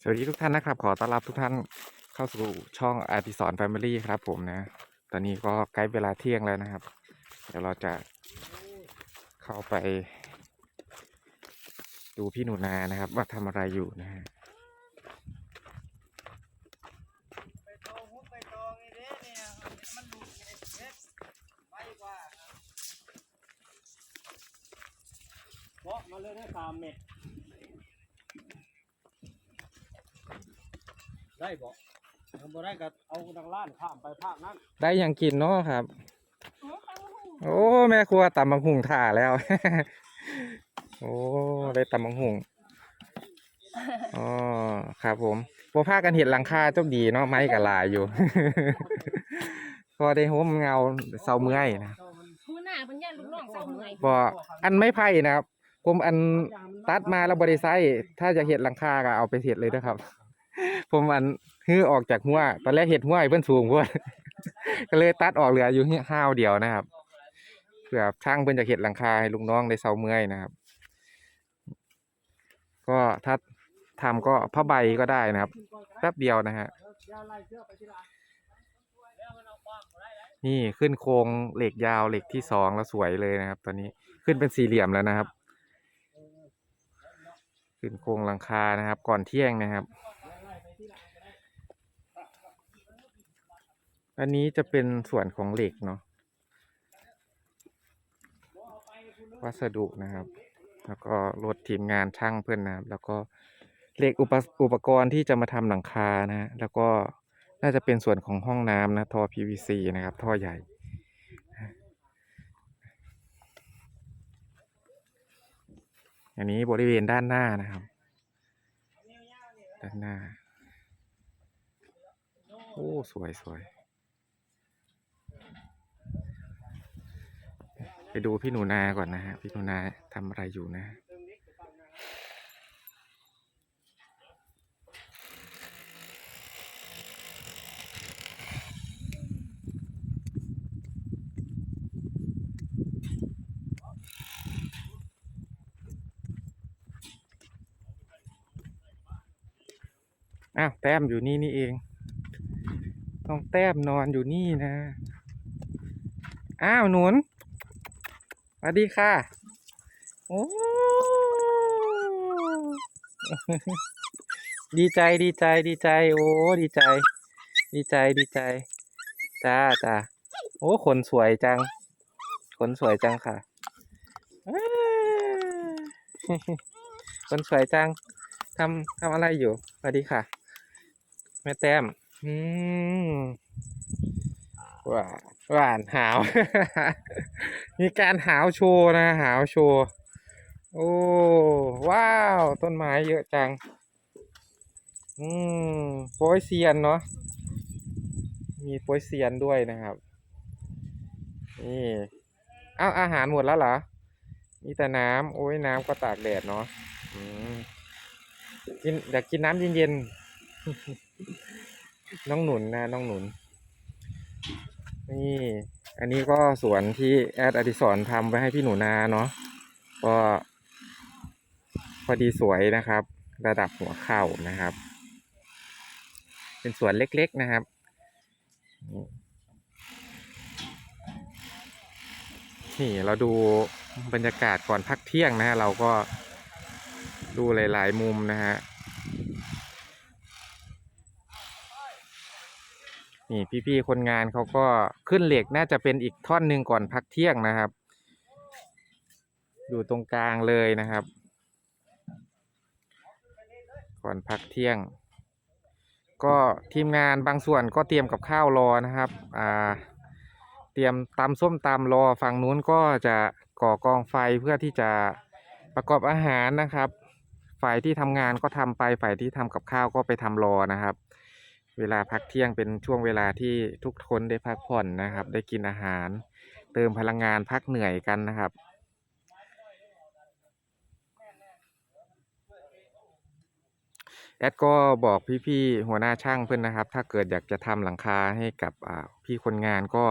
สวัสดีทุกท่านนะครับ ขอต้อนรับทุกท่านเข้าสู่ช่องอาร์ติสอนแฟมิลี่ครับ ผมนะ ตอนนี้ก็ใกล้เวลาเที่ยงแล้วนะครับ เดี๋ยวเราจะเข้าไป ดูพี่หนูนานะครับ ว่าทำอะไรอยู่นะฮะเด้เนี่ยมันดูดไงเฮ็ดไว้กว่าครับเพราะมาเลยได้สามเม็ด ได้บ่ทำบ่ได้ก็เอาดังล้านข้ามไปภาคนั้นได้ยังกินเนาะครับ โอ้แม่ครัวตำบังหุงถ่าแล้ว โอ้ได้ตำบังหุงอ๋อครับผมพวกผ้ากันเห็ดหลังคาเจ้าดีเนาะไม้กับลายอยู่ พอได้โฮมเงาเศร้าเมื่อยนะหัวหน้าเพิ่นย่านลูกน้องเศร้าเมื่อยพออันไม่ไผ่นะครับ ผมอันตัดมาแล้วบริไซถ้าจะเห็ดหลังคาก็เอาไปเห็ดเลยนะครับ ผมอันฮื้อออกจากหัวตอนแรกเห็ดหัวให้เพิ่นสูงพวดก็เลยตัดออกเหลืออยู่ห้าวเดียวนะครับเผื่อช่างเพิ่นจะเห็ดหลังคาให้ลูกน้องได้เซาเมื่อยนะครับ ก็ถ้าทำก็ผ้าใบก็ได้นะครับแป๊บเดียวนะฮะนี่ขึ้นโครงเหล็กยาวเหล็กที่สองแล้วสวยเลยนะครับ ตอนนี้ขึ้นเป็นสี่เหลี่ยมแล้วนะครับ ขึ้นโครงหลังคานะครับ ก่อนเที่ยงนะครับ อันนี้จะเป็นส่วนของเหล็กเนาะวัสดุนะครับ แล้วก็รถทีมงานช่างเพื่อนนะครับ แล้วก็เหล็กอุปอุปกรณ์ที่จะมาทำหลังคานะฮะแล้วก็น่าจะเป็นส่วนของห้องน้ำนะท่อ PVC นะครับ ท่อใหญ่ อันนี้บริเวณด้านหน้านะครับ ด้านหน้า โอ้ สวยสวย ไป ดูพี่หนูนาก่อนนะฮะ พี่หนูนาทำอะไรอยู่นะ อ้าว แต้มอยู่นี่นี่เองน้องแต้มนอนอยู่นี่นะ อ้าวหนุน สวัสดีค่ะ โอ้ดีใจดีใจดีใจ โอ้ดีใจ ดีใจดีใจจ้าจ้าโอ้ขนสวยจัง ขนสวยจังค่ะขนสวยจังทำทำอะไรอยู่สวัสดีค่ะ แม่แต้ม อืมหวา หวานหาว มีการหาวโชว์นะ หาวโชว์โอ้ว้าว ต้นไม้เยอะจัง อืมโปยเซียนเนาะมีโปยเซียนด้วยนะครับ นี่เอ้าอาหารหมดแล้วเหรอมีแต่น้ำโอ้ยน้ำก็ตากแดดเนาะอืมกินอยากกินน้ำเย็นๆน้องหนุนนะ น้องหนุน นี่ อันนี้ก็สวนที่แอดอดิศรทำไว้ให้พี่หนูนาเนาะก็พอดีสวยนะครับ ระดับหัวเข่านะครับ เป็นสวนเล็กๆนะครับนี่เราดูบรรยากาศก่อนพักเที่ยงนะฮะเราก็ดูหลาย ๆ มุมนะฮะ นี่พี่ๆคนงานเขาก็ขึ้นเหล็กน่าจะเป็นอีกท่อนหนึ่งก่อนพักเที่ยงนะครับ อยู่ตรงกลางเลยนะครับ ก่อนพักเที่ยง ก็ทีมงานบางส่วนก็เตรียมกับข้าวรอนะครับอ่าเตรียมตำส้มตำรอฝั่งนู้นก็จะก่อกองไฟเพื่อที่จะประกอบอาหารนะครับ ฝ่ายที่ทำงานก็ทำไปฝ่ายที่ทำกับข้าวก็ไปทำรอนะครับ เวลาพักเที่ยงเป็นช่วงเวลาที่ทุกคนได้พักผ่อนนะครับ ได้กินอาหาร เติมพลังงานพักเหนื่อยกันนะครับ แอดก็บอกพี่ๆหัวหน้าช่างเพื่อนนะครับ ถ้าเกิดอยากจะทำหลังคาให้กับพี่คนงานก็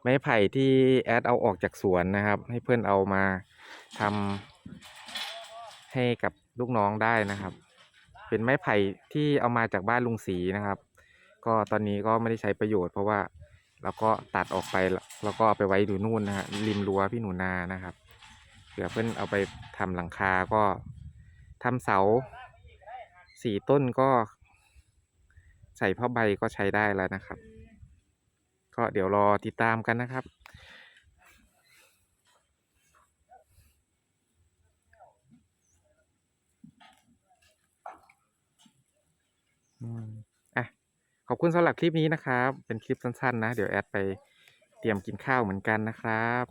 ไม้ไผ่ที่แอดเอาออกจากสวนนะครับ ให้เพื่อนเอามาทำให้กับลูกน้องได้นะครับ เป็นไม้ไผ่ที่เอามาจากบ้านลุงศรีนะครับ ก็ตอนนี้ก็ไม่ได้ใช้ประโยชน์เพราะว่าเราก็ตัดออกไปแล้วก็เอาไปไว้ดูนู่นนะฮะริมรั้วพี่หนูนานะครับเผื่อเพื่อนเอาไปทำหลังคาก็ทำเสาสี่ต้นก็ ใส่ผ้าใบก็ใช้ได้แล้วนะครับ ก็เดี๋ยวรอติดตามกันนะครับอืม ขอบคุณสำหรับคลิปนี้นะครับ เป็นคลิปสั้นๆนะ เดี๋ยวแอดไปเตรียมกินข้าวเหมือนกันนะครับ